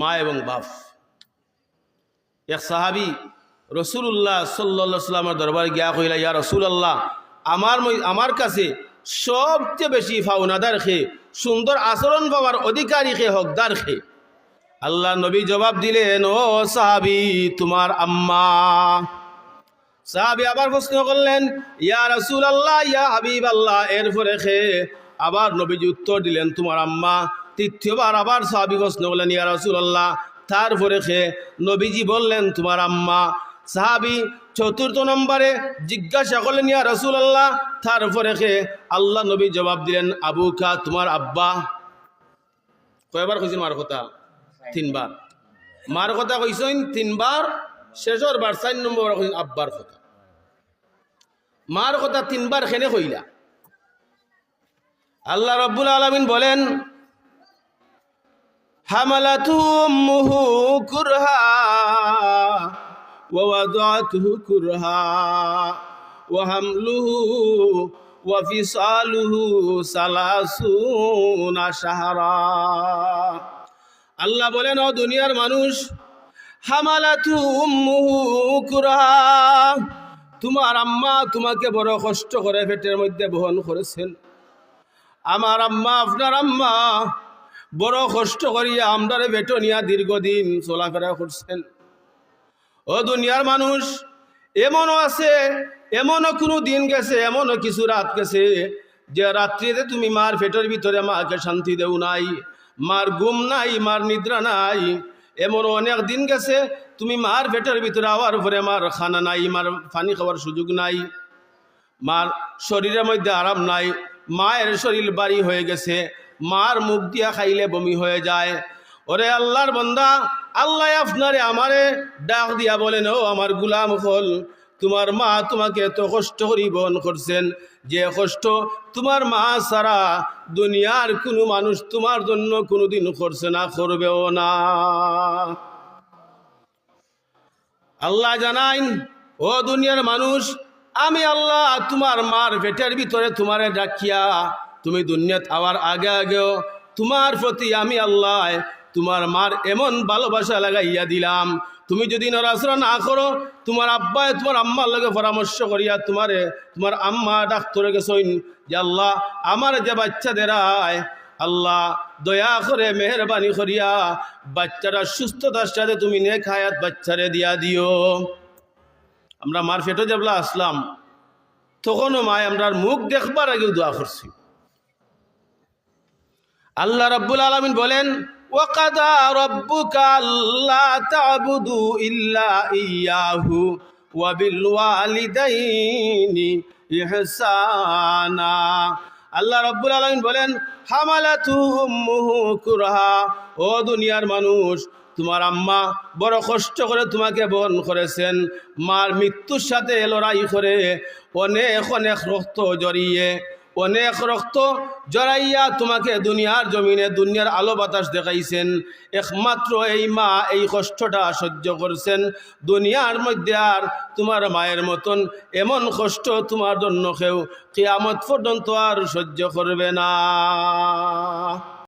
মা এবং বাপ। এক সাহাবি রসুল্লাহ সাল্লা সাল্লামের দরবার গিয়া কইলা ইয়া রসুল্লাহ আমার আমার কাছে সবচেয়ে বেশি ফাউনাদার খে, সুন্দর আচরণ পাওয়ার অধিকারী খে, হকদার খে। আল্লাহ নবী জবাব দিলেন, ও সাহাবি, তোমার আম্মা। সাহাবি আবার প্রশ্ন করলেন, ইয়া রসুল আল্লাহ ইয়া হাবিব আল্লাহ এরপরে খে, আবার নবীজি উত্তর দিলেন, তোমার আম্মা। তৃতীয়বার আবার সাহাবি প্রশ্ন করলেন, ইয়া রসুল আল্লাহ তারপরে খে নবীজি বললেন, তোমার আম্মা। সাহাবি চতুর্থ নম্বরে জিজ্ঞাসা করলেন, ইয়া রসুল আল্লাহ তারপরে খে আল্লাহ নবী জবাব দিলেন, আবু খা তোমার আব্বা। কয়বার কইছেন মার কথা? তিনবার। মার কথা কইছেন তিনবার শেষর বার চার নম্বর কইছেন আব্বার কথা। মার কথা তিনবার খেনে কইলা? আল্লাহ রব্বুল আলমিন বলেন হামালাতু উম্মুহু কুরহা ووضعته كرها وحمله وفصاله ثلاثون شهرا আল্লাহ বলেন ও দুনিয়ার মানুষ হামালাতু উম্মুহু কুরহা তোমার আম্মা তোমাকে বড় কষ্ট করে পেটের মধ্যে বহন করেছেন আমার আম্মা আপনার আম্মা বড় কষ্ট করিয়া আমরারে বেটনিয়া দীর্ঘদিন চলাফেরা করছেন। ও দুনিয়ার মানুষ, এমনও আছে, এমনও কোনো দিন গেছে, এমনও কিছু রাত গেছে যে রাত্রিতে তুমি মার পেটের ভিতরে মাকে শান্তি দেও নাই, মার ঘুম নাই, মার নিদ্রা নাই। এমন অনেক দিন গেছে, তুমি মার পেটের ভিতরে আওয়ার পরে মার খানা নাই, মার পানি খাওয়ার সুযোগ নাই, মার শরীরের মধ্যে আরাম নাই, মায়ের শরীর বাড়ি হয়ে গেছে মার মুখ দিয়া খাইলে বমি হয়ে যায়। ওরে আল্লাহর বন্দা, আল্লাহ আপনারে আমারে ডাক দিয়া বলেন, ও আমার গুলাম হল তোমার মা তোমাকে এত কষ্ট করি বহন করছেন। যে কষ্ট তোমার মা ছাড়া দুনিয়ার কোনো মানুষ তোমার জন্য কোনোদিন করছে না, করবেও না। আল্লাহ জানাইন, ও দুনিয়ার মানুষ, আমি আল্লাহ তোমার মার পেটের ভিতরে তোমারে ডাকিয়া তুমি দুনিয়া থাওয়ার আগে আগেও তোমার প্রতি আমি আল্লাহ তোমার মার এমন ভালোবাসা লাগাইয়া দিলাম। তুমি যদি নড়াচড়া না করো, তোমার আব্বায় তোমার আম্মার লগে পরামর্শ করিয়া তোমারে, তোমার আম্মা ডাক্তরে গেছইন যে আল্লাহ, আমার যে বাচ্চাদের আয়, আল্লাহ দয়া করে মেহরবানি করিয়া বাচ্চারা সুস্থতার সাথে তুমি নে খায়াত বাচ্চারে দিয়া দিও। আমরা মার ফেটো যাবলা আসলাম, তখনও মায় আমরা মুখ দেখবার আগেও দোয়া করছি। আল্লাহ রব্বুল আলমিন বলেন আল্লাহ ইল্লা ইয়াহু আল্লাহ রব্বুল আলমিন বলেন, হামালাতু ও দুনিয়ার মানুষ, তোমার আম্মা বড় কষ্ট করে তোমাকে বহন করেছেন। মার মৃত্যুর সাথে লড়াই করে অনেক অনেক রক্ত জড়িয়ে অনেক রক্ত জড়াইয়া তোমাকে দুনিয়ার জমিনে দুনিয়ার আলো বাতাস দেখাইছেন। একমাত্র এই মা এই কষ্টটা সহ্য করছেন। দুনিয়ার মধ্যে আর তোমার মায়ের মতন এমন কষ্ট তোমার জন্য কেউ কেয়ামত পর্যন্ত আর সহ্য করবে না।